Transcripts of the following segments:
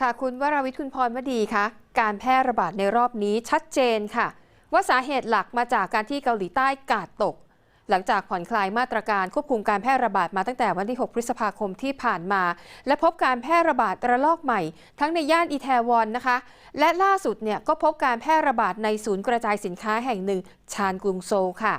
ค่ะคุณวราวิทย์คุณพรวดีคะการแพร่ระบาดในรอบนี้ชัดเจนค่ะ ว่าสาเหตุหลักมาจากการที่เกาหลีใต้กาดตก หลังจากผ่อนคลายมาตรการควบคุมการแพร่ระบาดมาตั้งแต่วันที่ 6 พฤษภาคมที่ผ่านมา และพบการแพร่ระบาดระลอกใหม่ ทั้งในย่านอีแทวอนนะคะ และล่าสุดเนี่ยก็พบการแพร่ระบาดในศูนย์กระจายสินค้าแห่งหนึ่งชานกรุงโซลค่ะ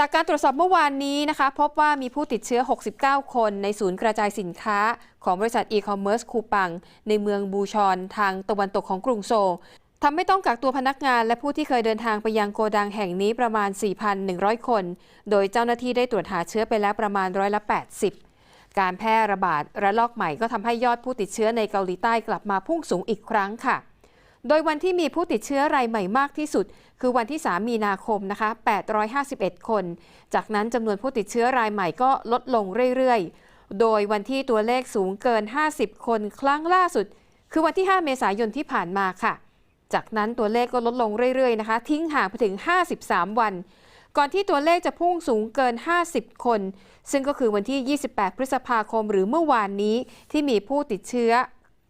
จากการตรวจสอบเมื่อวานนี้นะคะพบว่ามีผู้ติดเชื้อ 69 คนในศูนย์กระจายสินค้า ของบริษัทอีคอมเมิร์ซคูปัง ในเมืองบูชอนทางตะวันตกของกรุงโซลทำให้ต้องกักตัวพนักงานและผู้ที่เคยเดินทางไปยังโกดังแห่งนี้ประมาณ 4,100 คน โดยเจ้าหน้าที่ได้ตรวจหาเชื้อไปแล้วประมาณร้อยละ 80 การแพร่ระบาดระลอกใหม่ก็ทำให้ยอดผู้ติดเชื้อในเกาหลีใต้กลับมาพุ่งสูงอีกครั้งค่ะ โดยวันที่มีผู้ติดเชื้อรายใหม่มากที่สุด คือวันที่ 3 มีนาคมนะคะ 851 คน จากนั้นจำนวนผู้ติดเชื้อรายใหม่ก็ลดลงเรื่อยๆ โดยวันที่ตัวเลขสูงเกิน 50 คนครั้งล่าสุด คือวันที่ 5 เมษายนที่ผ่านมาค่ะ จากนั้นตัวเลขก็ลดลงเรื่อยๆนะคะ ทิ้งห่างไปถึง 53 วัน ก่อนที่ตัวเลขจะพุ่งสูงเกิน 50 คน ซึ่งก็คือวันที่ 28 พฤษภาคม หรือเมื่อวานนี้ที่มีผู้ติดเชื้อ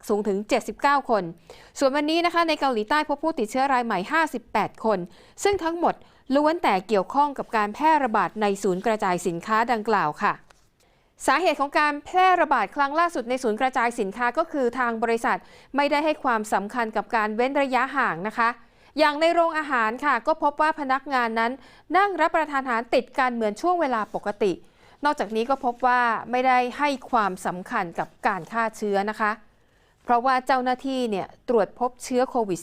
สูงถึง 79 คน ส่วนวันนี้นะคะในเกาหลีใต้พบผู้ติดเชื้อรายใหม่ 58 คน ซึ่งทั้งหมดล้วนแต่เกี่ยวข้องกับการแพร่ระบาดในศูนย์กระจายสินค้าดังกล่าวค่ะ สาเหตุของการแพร่ระบาดครั้งล่าสุดในศูนย์กระจายสินค้าก็คือทางบริษัทไม่ได้ให้ความสำคัญกับการเว้นระยะห่างนะคะอย่างในโรงอาหารค่ะ ก็พบว่าพนักงานนั้น นั่งรับประทานอาหารติดกันเหมือนช่วงเวลาปกติ นอกจากนี้ก็พบว่าไม่ได้ให้ความสำคัญกับการฆ่าเชื้อนะคะ เพราะว่าเจ้าหน้าที่เนี่ยตรวจพบเชื้อโควิด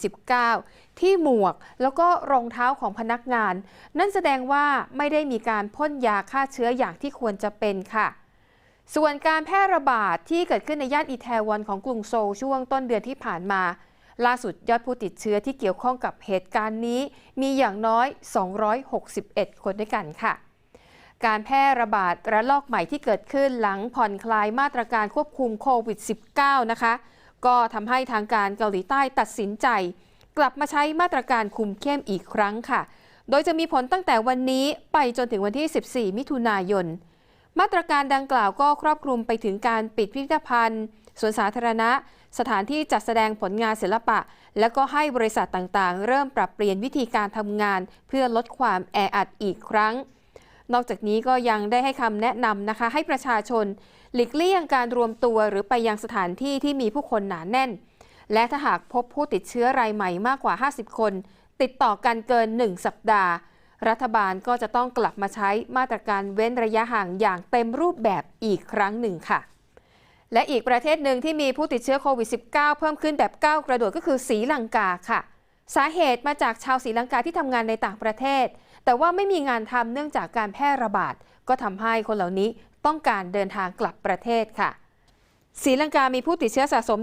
-19 ที่หมวกแล้วก็รองเท้าของพนักงาน นั่นแสดงว่าไม่ได้มีการพ่นยาฆ่าเชื้ออย่างที่ควรจะเป็นค่ะ ส่วนการแพร่ระบาดที่เกิดขึ้นในย่านอิแทวอนของกรุงโซลช่วงต้นเดือนที่ผ่านมา ล่าสุดยอดผู้ติดเชื้อที่เกี่ยวข้องกับเหตุการณ์นี้ มีอย่างน้อย 261 คนด้วยกันค่ะการแพร่ระบาดระลอกใหม่ที่เกิดขึ้นหลังผ่อนคลายมาตรการควบคุมโควิด -19 นะคะ ก็ทำให้ทางการเกาหลีใต้ตัดสินใจ กลับมาใช้มาตรการคุมเข้มอีกครั้งค่ะ โดยจะมีผลตั้งแต่วันนี้ไปจนถึงวันที่ 14 มิถุนายน มาตรการดังกล่าวก็ครอบคลุมไปถึงการปิดพิพิธภัณฑ์สวนสาธารณะ สถานที่จัดแสดงผลงานศิลปะ และก็ให้บริษัทต่างๆ เริ่มปรับเปลี่ยนวิธีการทำงาน เพื่อลดความแออัดอีกครั้ง นอกจากนี้ก็ยังได้ให้คำแนะนำนะคะ ให้ประชาชนหลีกเลี่ยงการรวมตัวหรือไปยังสถานที่ที่มีผู้คนหนาแน่น และถ้าหากพบผู้ติดเชื้อรายใหม่มากกว่า 50 คน ติดต่อกันเกิน 1 สัปดาห์ รัฐบาลก็จะต้องกลับมาใช้มาตรการเว้นระยะห่างอย่างเต็มรูปแบบอีกครั้งหนึ่งค่ะ และอีกประเทศหนึ่งที่มีผู้ติดเชื้อโควิด -19 เพิ่มขึ้นแบบก้าวกระโดดก็คือศรีลังกาค่ะ สาเหตุมาจากชาวศรีลังกาที่ทำงานในต่างประเทศ แต่ว่าไม่มีงานทำเนื่องจากการแพร่ระบาด ก็ทำให้คนเหล่านี้ต้องการเดินทางกลับประเทศค่ะศรีลังกามีผู้ติดเชื้อสะสม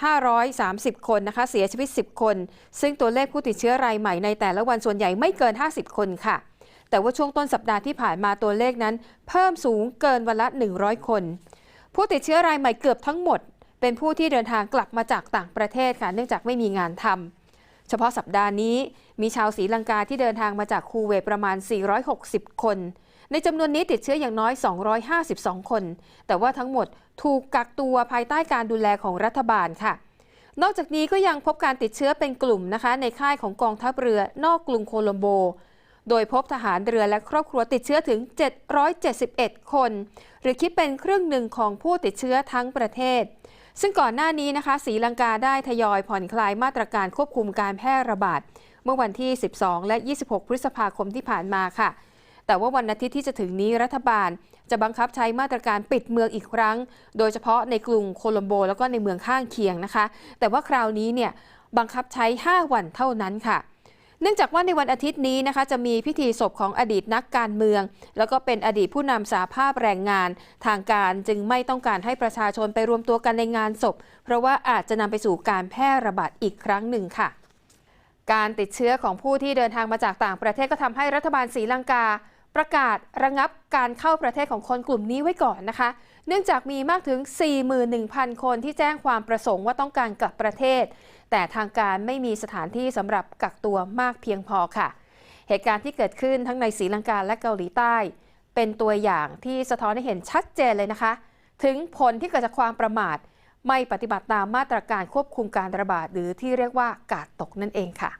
1,530 คนนะคะ เสียชีวิต 10 คน ซึ่งตัวเลขผู้ติดเชื้อรายใหม่ในแต่ละวันส่วนใหญ่ไม่เกิน 50 คนค่ะ แต่ว่าช่วงต้นสัปดาห์ที่ผ่านมาตัวเลขนั้น เพิ่มสูงเกินวันละ 100 คน ผู้ติดเชื้อรายใหม่เกือบทั้งหมด เป็นผู้ที่เดินทางกลับมาจากต่างประเทศค่ะ เนื่องจากไม่มีงานทำ เฉพาะสัปดาห์นี้มีชาวศรีลังกาที่เดินทางมาจากคูเวตประมาณ 460 คน ในจำนวนนี้ติดเชื้ออย่างน้อย 252 คน แต่ว่าทั้งหมดถูกกักตัวภายใต้การดูแลของรัฐบาลค่ะ นอกจากนี้ก็ยังพบการติดเชื้อเป็นกลุ่มนะคะ ในค่ายของกองทัพเรือนอกกรุงโคลัมโบ โดยพบทหารเรือและครอบครัวติดเชื้อถึง 771 คน หรือคิดเป็นครึ่งหนึ่งของผู้ติดเชื้อทั้งประเทศ ซึ่งก่อนหน้านี้นะคะศรีลังกาได้ทยอยผ่อนคลายมาตรการควบคุมการแพร่ระบาด เมื่อวันที่ 12 และ 26 พฤษภาคมที่ผ่านมาค่ะ แต่ว่าวันอาทิตย์ที่จะถึงนี้รัฐบาลจะบังคับใช้มาตรการปิดเมืองอีกครั้ง โดยเฉพาะในกรุงโคลัมโบ แล้วก็ในเมืองข้างเคียงนะคะ แต่ว่าคราวนี้เนี่ยบังคับใช้ 5 วันเท่านั้นค่ะ เนื่องจากว่าในวันอาทิตย์นี้นะคะจะมีพิธีศพของอดีตนักการเมือง แล้วก็เป็นอดีตผู้นำสาภาพแรงงาน ทางการจึงไม่ต้องการให้ประชาชนไปรวมตัวกันในงานศพ เพราะว่าอาจจะนำไปสู่การแพร่ระบาดอีกครั้งหนึ่งค่ะ การติดเชื้อของผู้ที่เดินทางมาจากต่างประเทศก็ทำให้รัฐบาลศรีลังกา ประกาศระงับการเข้าประเทศของคนกลุ่มนี้ไว้ก่อนนะคะ เนื่องจากมีมากถึง 41,000 คนที่แจ้งความประสงค์ว่าต้องการกลับประเทศ แต่ทางการไม่มีสถานที่สำหรับกักตัวมากเพียงพอค่ะ เหตุการณ์ที่เกิดขึ้นทั้งในศรีลังกาและเกาหลีใต้ เป็นตัวอย่างที่สะท้อนให้เห็นชัดเจนเลยนะคะ ถึงผลที่เกิดจากความประมาท ไม่ปฏิบัติตามมาตรการควบคุมการระบาดหรือที่เรียกว่ากาดตกนั่นเองค่ะ